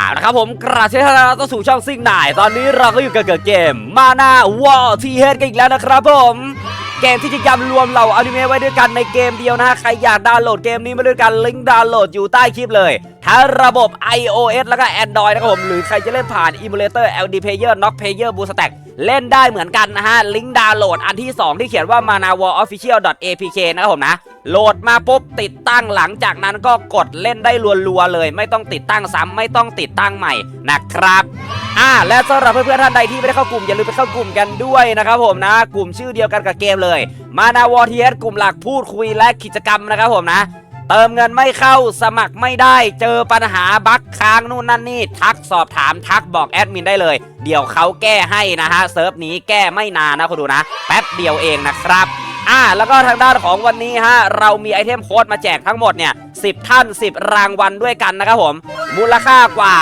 เอาละครับผมกราเชิญท่าต้องสู่ช่องซิงนายตอนนี้เราก็อยู่กับเกมมาหน้าวอลทีเฮดกันอีกแล้วนะครับผมเกมที่จะยำรวมเหล่าอนิเมะไว้ด้วยกันในเกมเดียวนะฮะใครอยากดาวน์โหลดเกมนี้มาด้วยกันลิงก์ดาวน์โหลดอยู่ใต้คลิปเลยทั้งระบบ iOS แล้วก็ Android นะครับผมหรือใครจะเล่นผ่าน Emulator LD Player Knock Player Boost Stack เล่นได้เหมือนกันนะฮะ ลิงก์ดาวน์โหลดอันที่ 2 ที่เขียนว่า manawar official apk นะครับผมนะ โหลดมาปุ๊บติดตั้งหลังจากนั้นก็กดเล่นได้รัวๆเลย ไม่ต้องติดตั้งซ้ำไม่ต้องติดตั้งใหม่นะครับอ่าและสำหรับเพื่อนๆท่านใดที่ไม่ได้เข้ากลุ่มอย่าลืมไปเข้ากลุ่มกันด้วยนะครับผมนะ กลุ่มชื่อเดียวกันกับเกมเลย มานาวอทีเอสกลุ่มหลักพูดคุยและกิจกรรมนะครับผมนะ เติมเงินไม่เข้าสมัครไม่ได้เจอปัญหาบั๊กค้างนู่นนั่นนี่ทักสอบถามทักบอกแอดมินได้เลย เดี๋ยวเขาแก้ให้นะฮะเซิร์ฟนี้แก้ไม่นานนะคุณดูนะ แป๊บเดียวเองนะครับ อ่าแล้วก็ทางด้านของวันนี้ฮะเรามีไอเทมโค้ดมาแจกทั้งหมดเนี่ย10ท่าน 10 รางวัลด้วยกันนะครับผม มูลค่ากว่า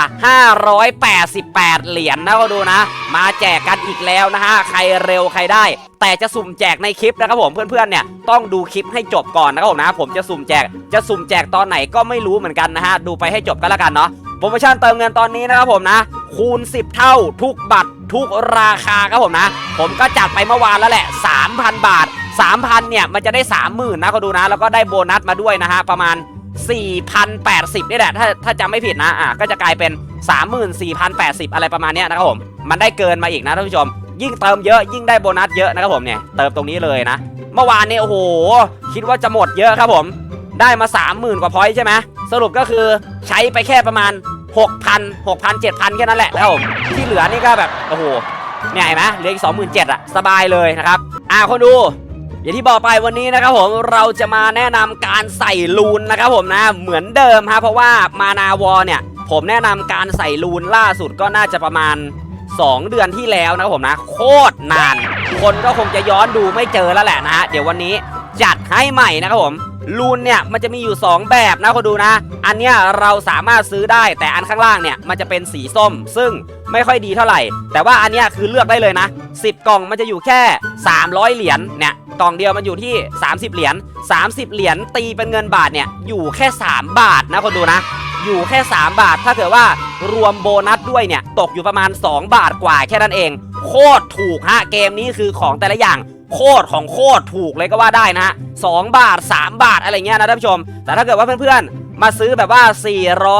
588 เหรียญนะก็ดูนะ มาแจกกันอีกแล้วนะฮะใครเร็วใครได้ แต่จะสุ่มแจกในคลิปนะครับผมเพื่อนๆเนี่ยต้องดูคลิปให้จบก่อนนะครับผมนะผมจะสุ่มแจกจะสุ่มแจกตอนไหนก็ไม่รู้เหมือนกันนะฮะดูไปให้จบก็แล้วกันเนาะโปรโมชั่นเติมเงินตอนนี้นะครับผมนะ คูณ 10 เท่าทุกบัตรทุกราคาครับผมนะ ผมก็จัดไปเมื่อวานแล้วแหละ 3,000 บาท 3,000 เนี่ย มันจะได้ 30,000 นะก็ดูนะ แล้วก็ได้โบนัสมาด้วยนะฮะ ประมาณ 4,080 นี่แหละ ถ้าถ้าจำไม่ผิดนะ อะ ก็จะกลายเป็น 34,080 อะไรประมาณนี้นะครับผม มันได้เกินมาอีกนะท่านผู้ชม ยิ่งเติมเยอะยิ่งได้โบนัสเยอะนะครับผมเนี่ย เติมตรงนี้เลยนะ เมื่อวานเนี่ยโอ้โห คิดว่าจะหมดเยอะครับผม ได้มา 30,000 กว่าพอยต์ใช่ไหมสรุปก็คือใช้ไปแค่ประมาณ 6,000 6,000 7,000 แค่นั้นแหละแล้วผมที่เหลือนี่ก็แบบ โอ้โหเนี่ยเห็นไหมเหลืออีก27,000อะสบายเลยนะครับ อ่าคนดู อย่างที่บอกไปวันนี้นะครับผมเราจะมาแนะนำการใส่ลูนนะครับผมนะเหมือนเดิมฮะเพราะว่ามานาวอเนี่ย ผมแนะนำการใส่ลูนล่าสุดก็น่าจะประมาณ 2 เดือนที่แล้วนะครับผมนะ โคตรนาน คนก็คงจะย้อนดูไม่เจอแล้วแหละนะฮะเดี๋ยววันนี้จัดให้ใหม่นะครับผมลูนเนี่ยมันจะมีอยู่ 2 แบบนะคนดูนะ อันเนี้ยเราสามารถซื้อได้แต่อันข้างล่างเนี่ยมันจะเป็นสีส้ม ซึ่ง ไม่ค่อยดีเท่าไหร่ แต่ว่าอันนี้คือเลือกได้เลยนะ 10 กล่องมันจะอยู่แค่ 300 เหรียญเนี่ยกล่องเดียวมันอยู่ที่ 30 เหรียญ30 เหรียญตีเป็นเงินบาทเนี่ยอยู่แค่ 3 บาทนะคนดูนะ อยู่แค่ 3 บาทถ้าเกิดว่ารวมโบนัสด้วยเนี่ยตกอยู่ประมาณ 2 บาทกว่าแค่นั้นเอง โคตรถูกฮะเกมนี้คือของแต่ละอย่างโคตรของโคตรถูกเลยก็ว่าได้นะฮะ2บาท 3 บาทอะไรเงี้ยนะท่านผู้ชม แต่ถ้าเกิดว่าเพื่อนๆ มาซื้อแบบว่า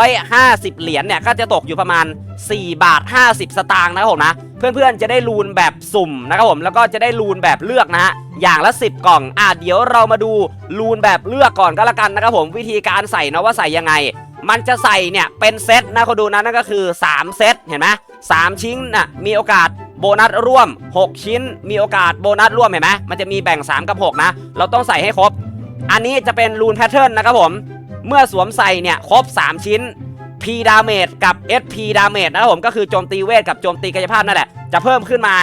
450 เหรียญเนี่ยก็จะตกอยู่ประมาณ 4 บาท 50 สตางค์นะครับผมนะ เพื่อนๆจะได้รูนแบบสุ่มนะครับผมแล้วก็จะได้รูนแบบเลือกนะฮะอย่างละ 10 กล่องอะเดี๋ยวเรามาดูรูนแบบเลือกก่อนก็แล้วกันนะครับผมวิธีการใส่นะว่าใส่ยังไง มันจะใส่เนี่ยเป็นเซตนะเขาดูนะนั่นก็คือ 3 เซตเห็นไหมสามชิ้นน่ะมีโอกาสโบนัสร่วม 6 ชิ้น มีโอกาสโบนัสร่วมเห็นไหมมันจะมีแบ่ง 3 กับ 6 นะ เราต้องใส่ให้ครบ อันนี้จะเป็นรูนแพทเทิร์นนะครับผม เมื่อสวมใส่เนี่ยครบ 3 ชิ้น P damage กับ SP damage นะครับผมก็คือโจมตีเวทกับโจมตีกายภาพนั่นแหละ จะเพิ่มขึ้นมา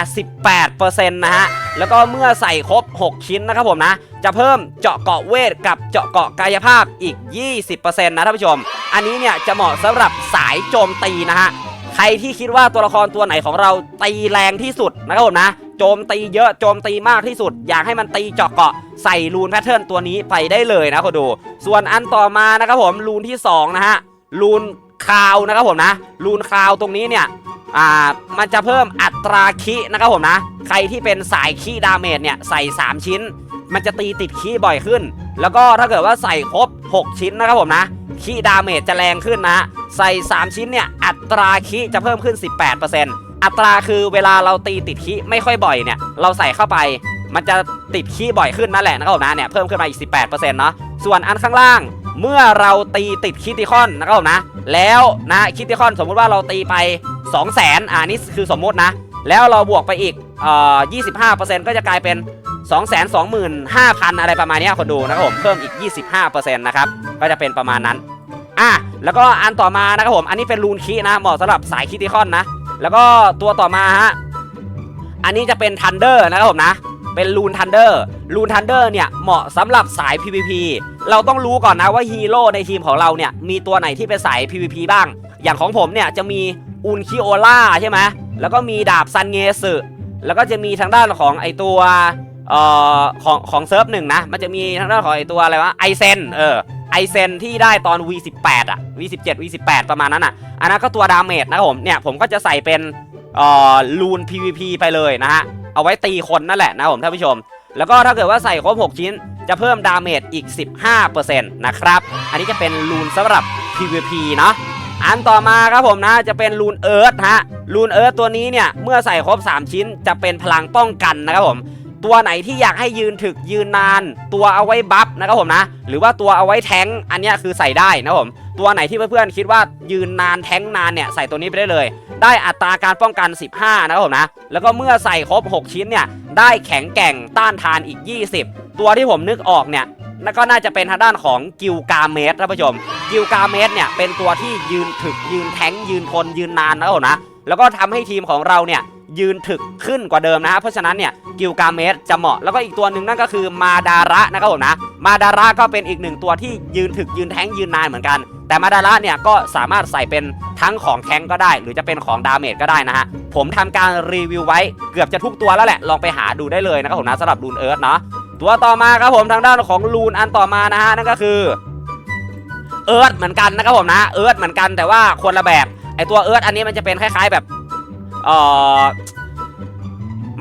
18%นะฮะ แล้วก็เมื่อใส่ครบ 6 ชิ้นนะครับผมนะ จะเพิ่มเจาะเกาะเวทกับเจาะเกาะกายภาพอีก 20%นะท่านผู้ชม อันนี้เนี่ยจะเหมาะสำหรับสายโจมตีนะฮะ ใครที่คิดว่าตัวละครตัวไหนของเราตีแรงที่สุดนะครับผมนะ โจมตีเยอะโจมตีมากที่สุด อยากให้มันตีเจาะเกาะใส่รูนแพทเทิร์นตัวนี้ไปได้เลยนะคุณดู ส่วนอันต่อมานะครับผมรูนที่สองนะฮะรูนคราวนะครับผมนะรูนคราวตรงนี้เนี่ยอ่ามันจะเพิ่มอัตราคินะครับผมนะ ใครที่เป็นสายคีดาเมจเนี่ยใส่ 3 ชิ้น มันจะตีติดคีบ่อยขึ้น แล้วก็ถ้าเกิดว่าใส่ครบ 6 ชิ้นนะครับผมนะคีดาเมจจะแรงขึ้นนะใส่ 3 ชิ้นเนี่ยอัตราคีจะเพิ่มขึ้น 18% อัตราคือเวลาเราตีติดคีไม่ค่อยบ่อยเนี่ย เราใส่เข้าไป มันจะติดคีบ่อยขึ้นนั่นแหละนะครับผมนะเนี่ยเพิ่มขึ้นมาอีก 18%เนาะส่วนอันข้างล่างเมื่อเราตีติดคิติคอนนะครับผมนะ แล้วนะคิติคอนสมมุติว่าเราตีไป 2 0 0 0 0 0อ่านี่คือสมมุตินะ แล้วเราบวกไปอีกเอ่อ25%ก็จะกลายเป็น 225,000 อะไรประมาณนี้คนดูนะครับผมเพิ่มอีก 25%นะครับก็จะเป็นประมาณนั้นอะแล้วก็อันต่อมานะครับผมอันนี้เป็นรูนคีนะเหมาะสำหรับสายคิติคอนนะ แล้วก็ตัวต่อมาฮะ อันนี้จะเป็นทันเดอร์นะครับผมนะ เป็นลูนทันเดอร์ลูนทันเดอร์เนี่ยเหมาะสำหรับสาย PVP เราต้องรู้ก่อนนะว่าฮีโร่ในทีมของเราเนี่ยมีตัวไหนที่เป็นสาย PVP บ้าง อย่างของผมเนี่ยจะมีอุนคิโอล่าใช่ไหมแล้วก็มีดาบซันเงสึแล้วก็จะมีทางด้านของไอตัวเอ่อของของเซิร์ฟหนึ่งนะ มันจะมีทางด้านของไอตัวอะไรวะไอเซนเออ อไอเซนที่ได้ตอน V18 อะ V17 V18 ประมาณนั้นอะ อันนั้นก็ตัวดาเมจนะครับผม เนี่ยผมก็จะใส่เป็นเอ่อลูน PVP ไปเลยนะฮะ เอาไว้ตีคนนั่นแหละนะครับผมท่านผู้ชม แล้วก็ถ้าเกิดว่าใส่ครบ 6 ชิ้น จะเพิ่มดาเมจอีก 15%นะครับ อันนี้จะเป็นลูนสำหรับ PVP เนาะอันต่อมาครับผมนะจะเป็นลูนเอิร์ธฮะลูนเอิร์ธตัวนี้เนี่ยเมื่อใส่ครบ 3 ชิ้นจะเป็นพลังป้องกันนะครับผม ตัวไหนที่อยากให้ยืนถึกยืนนาน ตัวเอาไว้บัฟนะครับผมนะ หรือว่าตัวเอาไว้แทงอันนี้คือใส่ได้นะครับผมตัวไหนที่เพื่อนๆคิดว่ายืนนานแทงนานเนี่ยใส่ตัวนี้ไปได้เลย ได้อัตราการป้องกัน 15 นะครับผมนะ แล้วก็เมื่อใส่ครบ 6 ชิ้นเนี่ยได้แข็งแกร่งต้านทานอีก 20 ตัวที่ผมนึกออกเนี่ยนั่นก็น่าจะเป็นทางด้านของกิลกาเมสท่านผู้ชม กิลกาเมสเนี่ยเป็นตัวที่ยืนถึกยืนแทงยืนทนยืนนานนะครับผมนะ แล้วก็ทำให้ทีมของเราเนี่ย ยืนถึกขึ้นกว่าเดิมนะฮะเพราะฉะนั้นเนี่ยกิลกาเมสจะเหมาะแล้วก็อีกตัวหนึ่งนั่นก็คือมาดาระนะครับผมนะมาดาระก็เป็นอีกหนึ่งตัวที่ยืนถึกยืนแทงยืนนานเหมือนกัน แต่มาดาระเนี่ยก็สามารถใส่เป็นทั้งของแทงก็ได้ หรือจะเป็นของดาเมจก็ได้นะฮะผมทำการรีวิวไว้เกือบจะทุกตัวแล้วแหละลองไปหาดูได้เลยนะครับผมนะสำหรับลูนเอิร์ธเนาะตัวต่อมาครับผมทางด้านของลูนอันต่อมานะฮะนั่นก็คือเอิร์ธเหมือนกันนะครับผมนะเอิร์ธเหมือนกันแต่ว่าคนละแบบไอตัวเอิร์ธอันนี้มันจะเป็นคล้ายๆแบบ เอ่อ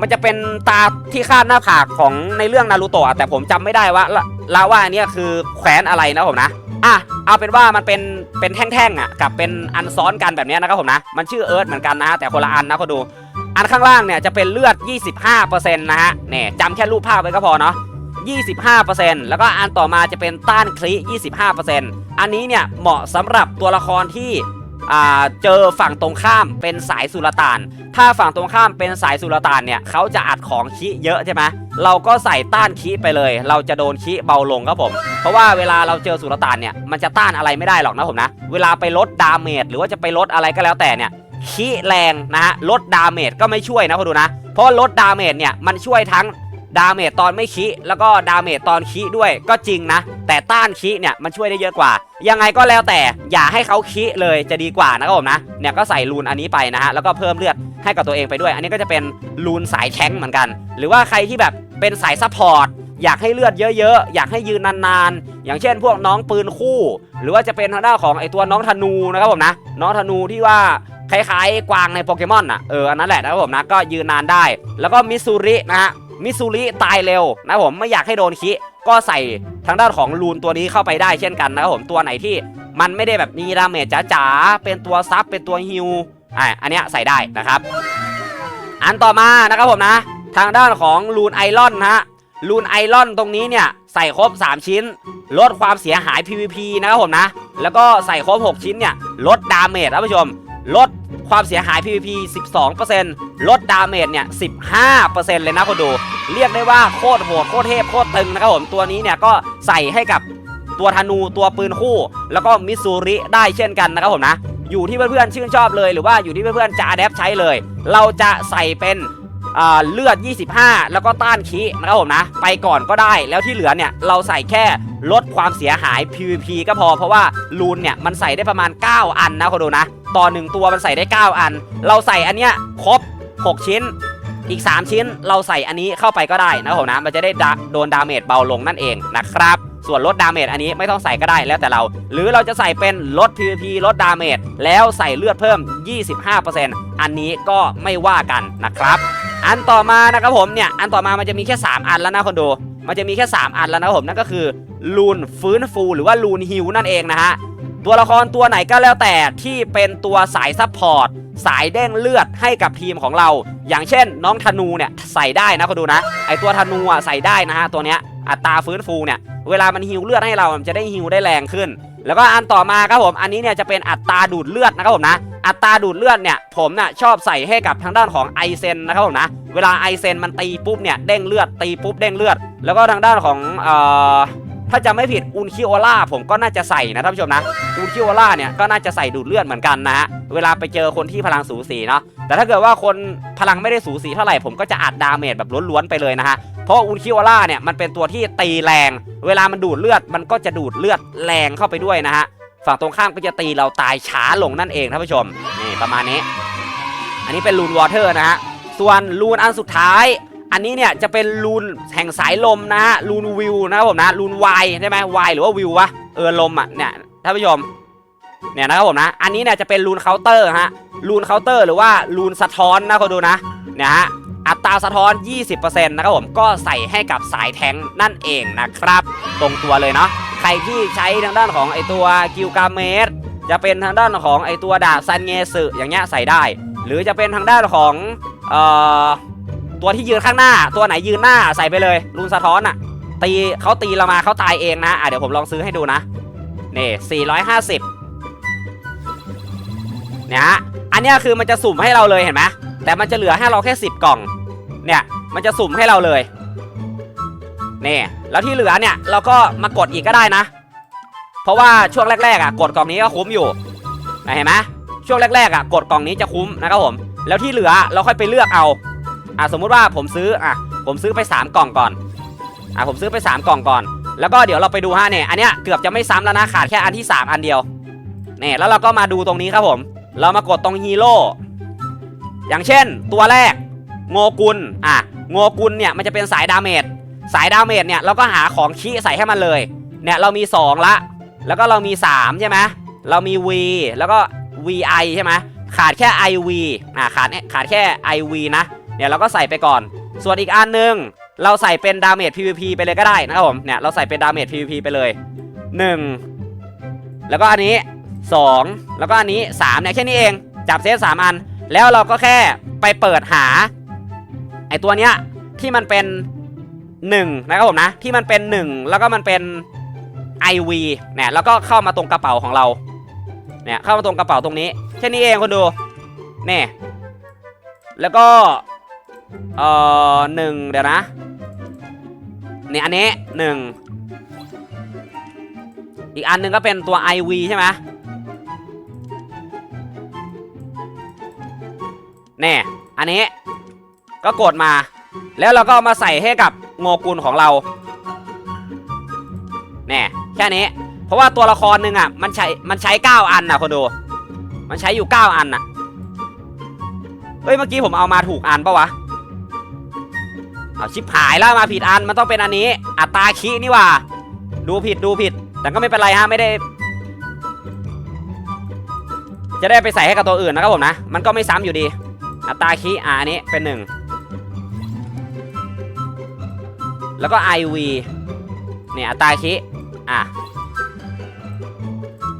มันจะเป็นตาที่คาดหน้าผากของในเรื่องนารูโตะแต่ผมจำไม่ได้ว่าละว่าอันนี้คือแขวนอะไรนะผมนะอะเอาเป็นว่ามันเป็นเป็นแท่งๆอะกับเป็นอันซ้อนกันแบบนี้นะครับผมนะมันชื่อเอิร์ธเหมือนกันนะฮะแต่คนละอันนะก็ดู อันข้างล่างเนี่ยจะเป็นเลือด 25%นะฮะเนี่ยจำแค่รูปภาพไว้ก็พอเนาะ25%แล้วก็อันต่อมาจะเป็นต้านคลิ25%อันนี้เนี่ยเหมาะสำหรับตัวละครที่ เจอฝั่งตรงข้ามเป็นสายสุลต่าน ถ้าฝั่งตรงข้ามเป็นสายสุลต่านเนี่ยเขาจะอัดของคีเยอะใช่ไหมเราก็ใส่ต้านคีไปเลย เราจะโดนคีเบาลงครับผม เพราะว่าเวลาเราเจอสุลต่านเนี่ยมันจะต้านอะไรไม่ได้หรอกนะผมนะ เวลาไปลดดาเมจหรือว่าจะไปลดอะไรก็แล้วแต่เนี่ยคีแรงนะฮะลดดาเมจก็ไม่ช่วยนะคุณดูนะ เพราะลดดาเมจเนี่ยมันช่วยทั้ง ดาเมจตอนไม่คีแล้วก็ดาเมจตอนคีด้วยก็จริงนะ แต่ต้านคีเนี่ยมันช่วยได้เยอะกว่า ยังไงก็แล้วแต่อย่าให้เขาคีเลยจะดีกว่านะครับผมนะเนี่ยก็ใส่รูนอันนี้ไปนะฮะแล้วก็เพิ่มเลือดให้กับตัวเองไปด้วย อันนี้ก็จะเป็นลูนสายแทงค์เหมือนกัน หรือว่าใครที่แบบเป็นสายซัพพอร์ตอยากให้เลือดเยอะๆ อยากให้ยืนนานๆ อย่างเช่น พวกน้องปืนคู่ หรือว่าจะเป็นทางด้านของไอตัวน้องธนูนะครับผมนะ น้องธนูที่ว่าคล้ายๆกวางในโปเกมอนอะ เออ อันนั้นแหละนะครับผมนะ ก็ยืนนานได้ แล้วก็มิสซูรินะฮะ มิสซูริตายเร็วนะผมไม่อยากให้โดนคิก็ใส่ทางด้านของลูนตัวนี้เข้าไปได้เช่นกันนะครับผมตัวไหนที่มันไม่ได้แบบมีดาเมจจ๋าๆเป็นตัวซับเป็นตัวฮิวอ่าอันเนี้ยใส่ได้นะครับ อันต่อมานะครับผมนะ ทางด้านของลูนไอรอนนะฮะลูนไอรอนตรงนี้เนี่ยใส่ครบ 3 ชิ้น ลดความเสียหาย PVP นะครับผมนะ แล้วก็ใส่ครบ 6 ชิ้นเนี่ยลดดาเมจท่านผู้ชม ลด ความเสียหาย PVP 12%ลดดาเมจเนี่ย 15%เลยนะคนดู เรียกได้ว่าโคตรโหดโคตรเทพโคตรตึงนะครับผม ตัวนี้เนี่ยก็ใส่ให้กับตัวธนูตัวปืนคู่ แล้วก็มิสซูริได้เช่นกันนะครับผมนะ อยู่ที่เพื่อนๆชื่นชอบเลยหรือว่าอยู่ที่เพื่อนๆจะอะแดปใช้เลย เราจะใส่เป็น เลือด 25 แล้วก็ต้านคีนะครับผมนะ ไปก่อนก็ได้แล้วที่เหลือเนี่ยเราใส่แค่ลดความเสียหาย PVP ก็พอเพราะว่าลูนเนี่ยมันใส่ได้ประมาณ 9 อันนะคนดูนะ ต่อหนึ่งตัวมันใส่ได้ 9 อัน เราใส่อันเนี้ยครบ 6 ชิ้นอีก 3 ชิ้นเราใส่อันนี้เข้าไปก็ได้นะครับผมนะมันจะได้โดนดาเมจเบาลงนั่นเองนะครับส่วนลดดาเมจอันนี้ไม่ต้องใส่ก็ได้แล้วแต่เรา หรือเราจะใส่เป็นลด PVP ลดดาเมจแล้วใส่เลือดเพิ่ม 25%อันนี้ก็ไม่ว่ากันนะครับ อันต่อมานะครับผมเนี่ยอันต่อมามันจะมีแค่ 3 อันแล้วนะคนดู มันจะมีแค่ 3 อันแล้วนะครับผมนั่นก็คือลูนฟื้นฟูหรือว่าลูนฮิวนั่นเองนะฮะตัวละครตัวไหนก็แล้วแต่ที่เป็นตัวสายซัพพอร์ตสายเด้งเลือดให้กับทีมของเรา อย่างเช่น น้องธนูเนี่ยใส่ได้นะคนดูนะ ไอตัวธนูอะใส่ได้นะฮะตัวเนี้ยอัตราฟื้นฟูเนี่ยเวลามันฮิวเลือดให้เรามันจะได้ฮิวได้แรงขึ้น แล้วก็อันต่อมาครับผมอันนี้เนี่ยจะเป็นอัตราดูดเลือดนะครับผมนะ อัตราดูดเลือดเนี่ยผมน่ะชอบใส่ให้กับทางด้านของไอเซนนะครับผมนะเวลาไอเซนมันตีปุ๊บเนี่ยเด้งเลือดตีปุ๊บเด้งเลือด แล้วก็ทางด้านของเอ่อถ้าจะไม่ผิดอุนคิโอล่าผมก็น่าจะใส่นะท่านผู้ชมนะอุนคิโอล่าเนี่ยก็น่าจะใส่ดูดเลือดเหมือนกันนะฮะเวลาไปเจอคนที่พลังสูสีเนาะแต่ถ้าเกิดว่าคนพลังไม่ได้สูสีเท่าไหร่ผมก็จะอัดดาเมจแบบล้วนๆไปเลยนะฮะเพราะอุนคิโอล่าเนี่ยมันเป็นตัวที่ตีแรง เวลามันดูดเลือดมันก็จะดูดเลือดแรงเข้าไปด้วยนะฮะ ฝั่งตรงข้ามก็จะตีเราตายช้าลงนั่นเองท่านผู้ชมนี่ประมาณนี้ อันนี้เป็นลูนวอเตอร์นะฮะส่วนลูนอันสุดท้ายอัอันนี้เนี่ยจะเป็นรูนแห่งสายลมนะฮะรูนวิวนะครับผมนะรูนวายใช่ไหมวายหรือว่าวิววะเออลมอะเนี่ยท่านผู้ชมเนี่ยนะครับผมนะ อันนี้เนี่ยจะเป็นรูนเคาน์เตอร์ฮะรูนเคาน์เตอร์หรือว่ารูนสะท้อนนะคนดูนะเนี่ยฮะ อัตราสะท้อน 20%นะครับผมก็ใส่ให้กับสายแทงนั่นเองนะครับ ตรงตัวเลยเนาะใครที่ใช้ทางด้านของไอตัวกิลกาเมสจะเป็นทางด้านของไอตัวดาบซันเงสึอย่างเงี้ยใส่ได้ หรือจะเป็นทางด้านของเอ่อตัวที่ยืนข้างหน้า ตัวไหนยืนหน้าใส่ไปเลยรูนสะท้อนอะตีเขาตีเรามาเขาตายเองนะอะเดี๋ยวผมลองซื้อให้ดูนะนี่450เนี่ยฮะอันนี้คือมันจะสุ่มให้เราเลยเห็นไหมแต่มันจะเหลือให้เราแค่ 10 กล่อง เนี่ยมันจะสุ่มให้เราเลยนี่แล้วที่เหลือเนี่ยเราก็มากดอีกก็ได้นะ เพราะว่าช่วงแรกๆอะกดกล่องนี้ก็คุ้มอยู่นะเห็นไหมช่วงแรกๆอะกดกล่องนี้จะคุ้มนะครับผม แล้วที่เหลือเราค่อยไปเลือกเอาอะสมมุติว่าผมซื้ออะผมซื้อไป 3 กล่องก่อนอะผมซื้อไป 3 กล่องก่อน แล้วก็เดี๋ยวเราไปดูฮะเนี่ยอันเนี้ยเกือบจะไม่ซ้ำแล้วนะขาดแค่อันที่ 3 อันเดียวเนี่ยแล้วเราก็มาดูตรงนี้ครับผม เรามากดตรงฮีโร่อย่างเช่นตัวแรก โงกุลอะโงกุลเนี่ยมันจะเป็นสายดาเมจสายดาเมจเนี่ยเราก็หาของคีใส่ให้มันเลยเนี่ยเรามี 2 ละ แล้วก็เรามี 3 ใช่ไหมเรามี V แล้วก็ VI ใช่ไหมขาดแค่ IV อะขาดขาดแค่ IV นะเนี่ยเราก็ใส่ไปก่อน ส่วนอีกอันหนึงเราใส่เป็นดาเมจ PVP ไปเลยก็ได้นะครับผมเนี่ยเราใส่เป็นดาเมจ PVP ไปเลย 1 แล้วก็อันนี้ 2 แล้วก็อันนี้3เนี่ยแค่นี้เองจับเซต3อัน แล้วเราก็แค่ไปเปิดหา ไอตัวเนี้ยที่มันเป็น 1 นะครับผมนะ ที่มันเป็น 1 แล้วก็มันเป็น IV เนี่ยแล้วก็เข้ามาตรงกระเป๋าของเราเนี่ยเข้ามาตรงกระเป๋าตรงนี้แค่นี้เองคนดูเนี่ยแล้วก็เอ่อหนึ่งเดี๋ยวนะเนี่ยอันนี้หนึ่งอีกอันหนึ่งก็เป็นตัว IV ใช่ไหมแน่อันนี้ ก็กดมา แล้วเราก็ามาใส่ให้กับโงกุลของเราแน่แค่นี้ เพราะว่าตัวละครหนึ่งอะ มันใช้มันใช้ 9 อันนะคนดู มันใช้อยู่ 9 อันน่ะเฮ้ยเมื่อกี้ผมเอามาถูกอันปะวะเอาชิปหายแล้วมาผิดอันมันต้องเป็นอันนี้ อัตราคีนี่ว่า ดูผิดดูผิด แต่ก็ไม่เป็นไรฮะไม่ได้ จะได้ไปใส่ให้กับตัวอื่นนะครับผมนะ มันก็ไม่ซ้ำอยู่ดี อัตราคีอ่าอันนี้เป็นหนึ่ง แล้วก็ IV เนี่ยอัตราคีอะ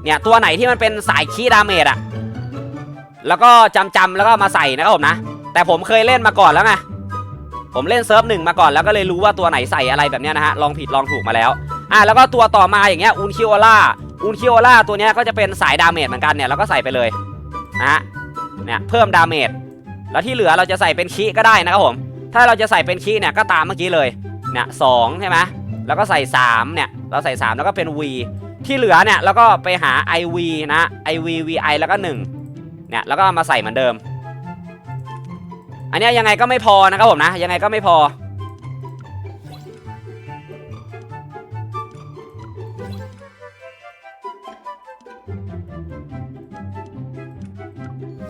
เนี่ยตัวไหนที่มันเป็นสายคีดาเมจอะแล้วก็จำจำแล้วก็มาใส่นะครับผมนะ แต่ผมเคยเล่นมาก่อนแล้วไงผมเล่นเซิร์ฟหนึ่งมาก่อนแล้วก็เลยรู้ว่าตัวไหนใส่อะไรแบบนี้นะฮะลองผิดลองถูกมาแล้วอะแล้วก็ตัวต่อมาอย่างเงี้ยอุนคิโอล่าอุนคิโอล่าตัวเนี้ยก็จะเป็นสายดาเมจเหมือนกันเนี่ยเราก็ใส่ไปเลยนะฮะเนี่ยเพิ่มดาเมจแล้วที่เหลือเราจะใส่เป็นคีก็ได้นะครับผม ถ้าเราจะใส่เป็นคีเนี่ยก็ตามเมื่อกี้เลย เนี่ยสองใช่ไหมแล้วก็ใส่สามเนี่ย เราใส่สามแล้วก็เป็น V ที่เหลือเนี่ยแล้วก็ไปหา IV นะ IV VI แล้วก็ 1 เนี่ย แล้วก็มาใส่เหมือนเดิม อันนี้ยังไงก็ไม่พอนะครับผมนะ ยังไงก็ไม่พอ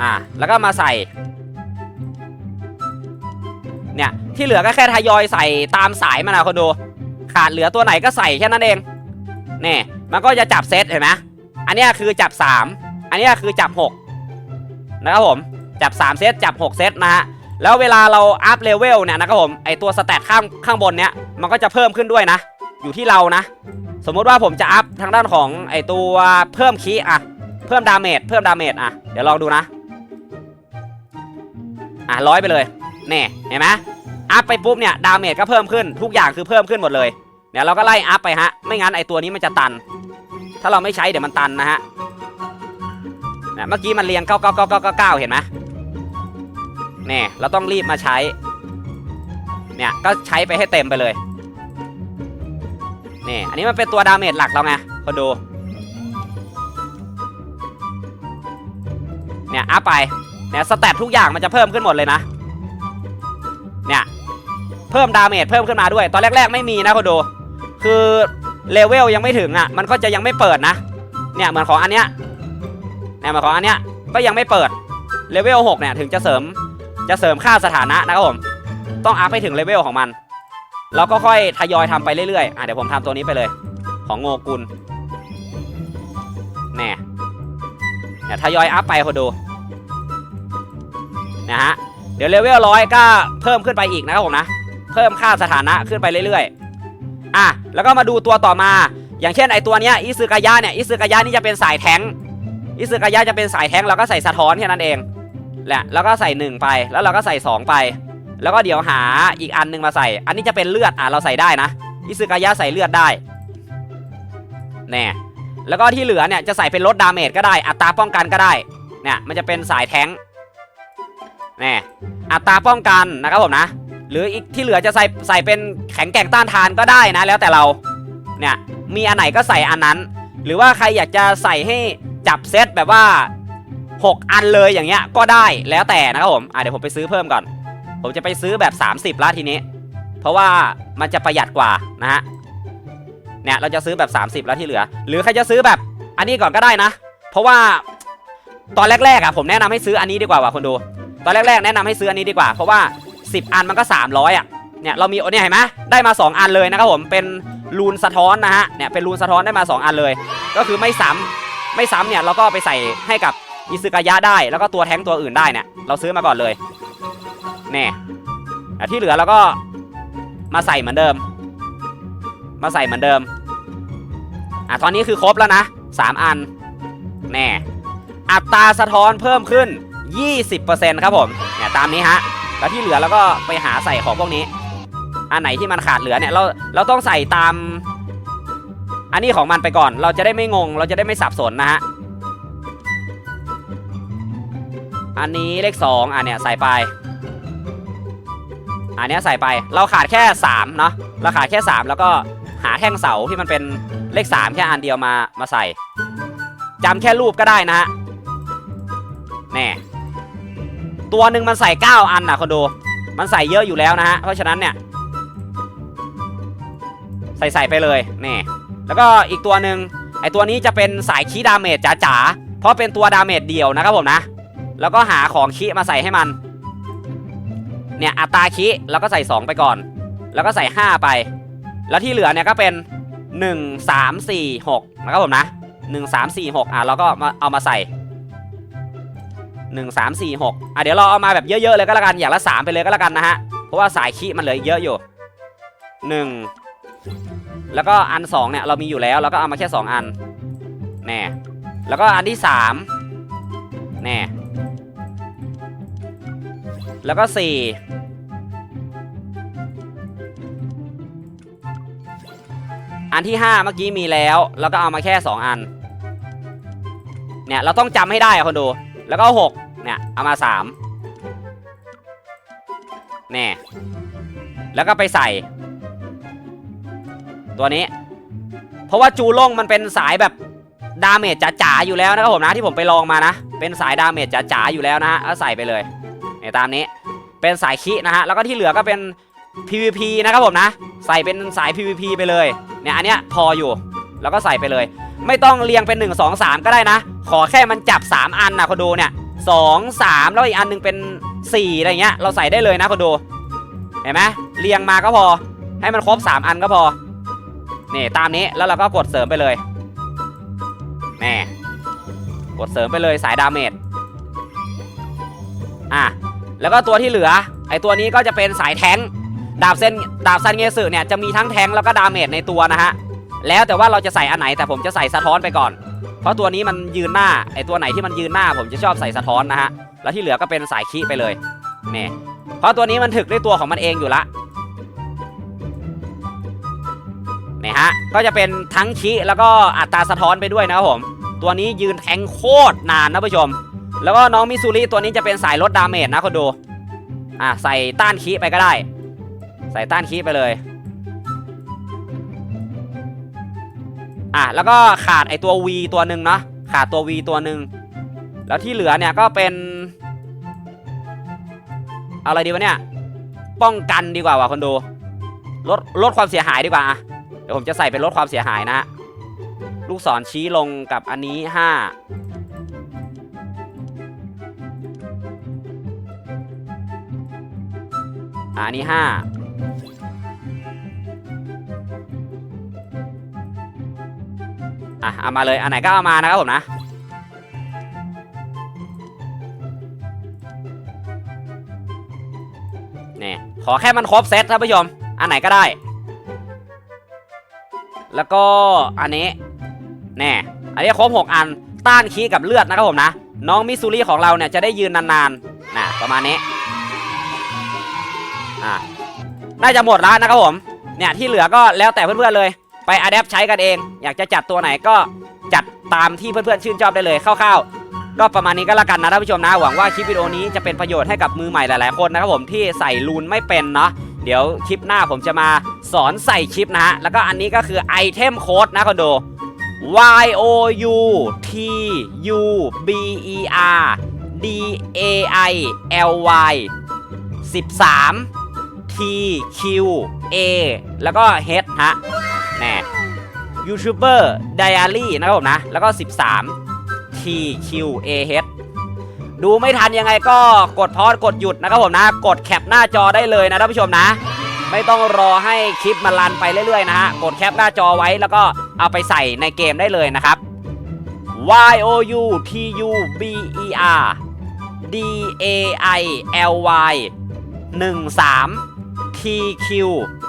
อะ แล้วก็มาใส่ เนี่ยที่เหลือก็แค่ทยอยใส่ตามสายมันนะคนดูขาดเหลือตัวไหนก็ใส่แค่นั้นเองนี่มันก็จะจับเซตเห็นไหมอันนี้คือจับ 3 อันนี้คือจับ 6 นะครับผมจับ 3 เซตจับ 6 เซตนะฮะแล้วเวลาเราอัพเลเวลเนี่ยนะครับผมไอตัวสแตทข้างข้างบนเนี้ยมันก็จะเพิ่มขึ้นด้วยนะ อยู่ที่เรานะ สมมุติว่าผมจะอัพทางด้านของไอตัวเพิ่มคีย์อะเพิ่มดาเมจเพิ่มดาเมจอะเดี๋ยวลองดูนะอะร้อยไปเลย แน่เห็นไหมอัพไปปุ๊บเนี่ยดาเมจก็เพิ่มขึ้น ทุกอย่างคือเพิ่มขึ้นหมดเลยเดี๋ยวเราก็ไล่อัพไปฮะ ไม่งั้นไอตัวนี้มันจะตัน ถ้าเราไม่ใช้เดี๋ยวมันตันนะฮะเนี่ยเมื่อกี้มันเรียง9 9 9 9 9 9เก้าเก้าเก้าเห็นไหมเนี่ยเราต้องรีบมาใช้ เนี่ยก็ใช้ไปให้เต็มไปเลยนี่อันนี้มันเป็นตัวดาเมจหลักเราไงคนดู เนี่ยอัพไป เนี่ยสแตททุกอย่างมันจะเพิ่มขึ้นหมดเลยนะ พิ่มดาเมจเพิ่มขึ้นมาด้วย ตอนแรก ๆ ไม่มีนะคนดู คือเลเวลยังไม่ถึงอะ มันก็จะยังไม่เปิดนะ เนี่ยเหมือนของอันเนี้ย เนี่ยเหมือนของอันเนี้ย ก็ยังไม่เปิด เลเวล6เนี่ยถึงจะเสริม จะเสริมค่าสถานะนะครับผม ต้องอัพให้ถึงเลเวลของมัน แล้วก็ค่อยทยอยทำไปเรื่อยๆ อะเดี๋ยวผมทำตัวนี้ไปเลย ของโงกุลแน่เนี่ยทยอยอัพไปคนดูนะฮะ เดี๋ยวเลเวลร้อยก็เพิ่มขึ้นไปอีกนะครับผมนะ เพิ่มค่าสถานะขึ้นไปเรื่อยๆ อะ แล้วก็มาดูตัวต่อมา อย่างเช่นไอตัวเนี้ยอิซึกายะเนี่ยอิซึกายะนี่จะเป็นสายแทงอิซึกายะจะเป็นสายแทงเราก็ใส่สะท้อนแค่นั้นเองแหละแล้วก็ใส่หนึ่งไป แล้วเราก็ใส่สองไป แล้วก็เดี๋ยวหาอีกอันหนึงมาใส่ อันนี้จะเป็นเลือดอะเราใส่ได้นะอิซึกายะใส่เลือดได้แน่แล้วก็ที่เหลือเนี่ยจะใส่เป็นลดดาเมจก็ได้ อัตราป้องกันก็ได้ เนี่ยมันจะเป็นสายแทงค์แน่อัตราป้องกันนะครับผมนะ หรืออีกที่เหลือจะใส่ใส่เป็นแข็งแกร่งต้านทานก็ได้นะ แล้วแต่เราเนี่ยมีอันไหนก็ใส่อันนั้น หรือว่าใครอยากจะใส่ให้จับเซตแบบว่า 6 อันเลยอย่างเงี้ยก็ได้แล้วแต่นะครับผมอะเดี๋ยวผมไปซื้อเพิ่มก่อน ผมจะไปซื้อแบบ 30ละทีนี้ เพราะว่ามันจะประหยัดกว่านะฮะเนี่ยเราจะซื้อแบบ 30 แล้วที่เหลือ หรือใครจะซื้อแบบอันนี้ก่อนก็ได้นะ เพราะว่าตอนแรกๆอะผมแนะนำให้ซื้ออันนี้ดีกว่าว่ะคนดู ตอนแรกๆแนะนำให้ซื้ออันนี้ดีกว่า เพราะว่า 10 อันมันก็ 300อะเนี่ยเรามีเนี่ยเห็นไหมได้มา 2 อันเลยนะครับผมเป็นรูนสะท้อนนะฮะเนี่ยเป็นรูนสะท้อนได้มา 2 อันเลย ก็คือไม่ซ้ำไม่ซ้ำเนี่ยเราก็ไปใส่ให้กับอิซึกายะได้ แล้วก็ตัวแท้งตัวอื่นได้เนี่ยเราซื้อมาก่อนเลยแน่อะที่เหลือเราก็มาใส่เหมือนเดิม มาใส่เหมือนเดิมอะตอนนี้คือครบแล้วนะ 3 อันแน่อัตราสะท้อนเพิ่มขึ้น 20%ครับผมเนี่ยตามนี้ฮะ แล้วที่เหลือเราก็ไปหาใส่ของพวกนี้ อันไหนที่มันขาดเหลือเนี่ยเราเราต้องใส่ตาม อันนี้ของมันไปก่อน เราจะได้ไม่งง เราจะได้ไม่สับสนนะฮะ อันนี้เลขสองอันเนี้ยใส่ไป อันเนี้ยใส่ไป เราขาดแค่3เนาะ เราขาดแค่3แล้วก็หาแท่งเสาที่มันเป็นเลข3แค่อันเดียวมามาใส่จำแค่รูปก็ได้นะฮะ แน่ ตัวหนึ่งมันใส่9อันนะคนดู มันใส่เยอะอยู่แล้วนะฮะ เพราะฉะนั้นเนี่ย ใส่ใส่ไปเลยนี่แล้วก็อีกตัวหนึ่งไอตัวนี้จะเป็นสายคีดาเมจจ๋าๆ เพราะเป็นตัวดาเมจเดียวนะครับผมนะ แล้วก็หาของคีมาใส่ให้มัน เนี่ยอัตราคีเราก็ใส่ 2 ไปก่อน แล้วก็ใส่ 5 ไป แล้วที่เหลือเนี่ยก็เป็น 1 3 4 6 นะครับผมนะ 1 3 4 6อะเราก็มาเอามาใส่ 1 3 4 6อะเดี๋ยวเราเอามาแบบเยอะๆเลยก็แล้วกันอย่างละ 3 ไปเลยก็แล้วกันนะฮะ เพราะว่าสายคีมันเหลืออีกเยอะอยู่ 1 แล้วก็อัน 2 เนี่ยเรามีอยู่แล้วเราก็เอามาแค่ 2 อันแน่แล้วก็อันที่ 3แน่แล้วก็ 4 อันที่ 5 เมื่อกี้มีแล้ว แล้วก็เอามาแค่ 2 อันเนี่ยเราต้องจำให้ได้อะคนดู แล้วก็6เนี่ยเอามา3แน่แล้วก็ไปใส่ ตัวนี้ เพราะว่าจูล่งมันเป็นสายแบบดาเมจจ๋าๆอยู่แล้วนะครับผมนะที่ผมไปลองมานะ เป็นสายดาเมจจ๋าๆอยู่แล้วนะฮะเอาใส่ไปเลยเนี่ยตามนี้เป็นสายคินะฮะแล้วก็ที่เหลือก็เป็น PVP นะครับผมนะ ใส่เป็นสาย PVP ไปเลยเนี่ยอันเนี้ยพออยู่ แล้วก็ใส่ไปเลย ไม่ต้องเรียงเป็น 1 2 3 ก็ได้นะ ขอแค่มันจับ 3 อันนะคนดูเนี่ย2 3แล้วอีกอันหนึงเป็น 4 อะไรเงี้ย เราใส่ได้เลยนะคนดู เห็นไหมเรียงมาก็พอ ให้มันครบ 3 อันก็พอนี่ตามนี้แล้วเราก็กดเสริมไปเลยแน่กดเสริมไปเลยสายดาเมจอะแล้วก็ตัวที่เหลือ ไอตัวนี้ก็จะเป็นสายแทงดาบเส้นดาบซันเงสึเนี่ยจะมีทั้งแทงแล้วก็ดาเมจในตัวนะฮะ แล้วแต่ว่าเราจะใส่อันไหนแต่ผมจะใส่สะท้อนไปก่อน เพราะตัวนี้มันยืนหน้าไอตัวไหนที่มันยืนหน้า ผมจะชอบใส่สะท้อนนะฮะแล้วที่เหลือก็เป็นสายคีไปเลยเนี่ยเพราะตัวนี้มันถึกด้วยตัวของมันเองอยู่ละนี่ฮะก็จะเป็นทั้งคีแล้วก็อัตราสะท้อนไปด้วยนะครับผม ตัวนี้ยืนแทงโคตรนานนะผู้ชม แล้วก็น้องมิซูริตัวนี้จะเป็นสายลดดาเมจนะคนดูอะใส่ต้านคีไปก็ได้ ใส่ต้านคีไปเลย อะแล้วก็ขาดไอตัว V ตัวหนึ่งเนาะขาดตัว V ตัวหนึ่งแล้วที่เหลือเนี่ยก็เป็นอะไรดีวะเนี่ย ป้องกันดีกว่าว่ะคนดูลดลดความเสียหายดีกว่าอะเดี๋ยวผมจะใส่เป็นลดความเสียหายนะ ลูกศรชี้ลงกับอันนี้5อะอันนี้ห้า อะเอามาเลยอันไหนก็เอามานะครับผมนะนี่ขอแค่มันครบเซตท่านผู้ชมอันไหนก็ได้ แล้วก็อันนี้แน่อันนี้ครบ 6 อันต้านคีกับเลือดนะครับผมนะ น้องมิสซูรี่ของเราเนี่ยจะได้ยืนนานๆนะประมาณนี้อะน่าจะหมดแล้วนะครับผมเนี่ยที่เหลือก็แล้วแต่เพื่อนๆเลย ไปอัดแอปใช้กันเอง อยากจะจัดตัวไหนก็จัดตามที่เพื่อนๆชื่นชอบได้เลยคร่าวๆก็ประมาณนี้ก็แล้วกันนะท่านผู้ชมนะหวังว่าคลิปวิดีโอนี้จะเป็นประโยชน์ให้กับมือใหม่หลายๆคนนะครับผมที่ใส่รูนไม่เป็นเนาะเดี๋ยวคลิปหน้าผมจะมาสอนใส่ชิปนะฮะแล้วก็อันนี้ก็คือไอเทมโค้ดนะคอนโด Y O U T U B E R D A I L Y 13 T Q A แล้วก็ H ฮะ ยูทูบเบอร์ไดอารี่นะครับผมนะ แล้วก็ 13 T Q A H ดูไม่ทันยังไงก็กดพอดกดหยุดนะครับผมนะ กดแคปหน้าจอได้เลยนะท่านผู้ชมนะ ไม่ต้องรอให้คลิปมันรันไปเรื่อยๆนะฮะ กดแคปหน้าจอไว้แล้วก็เอาไปใส่ในเกมได้เลยนะครับ Y O U T U B E R D A I L Y 13 T Q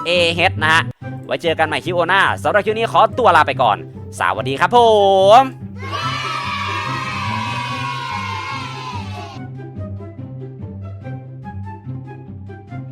A H นะฮะ ไว้เจอกันใหม่คลิปโอหน้าสำหรับคลิปนี้ขอตัวลาไปก่อน สวัสดีครับผม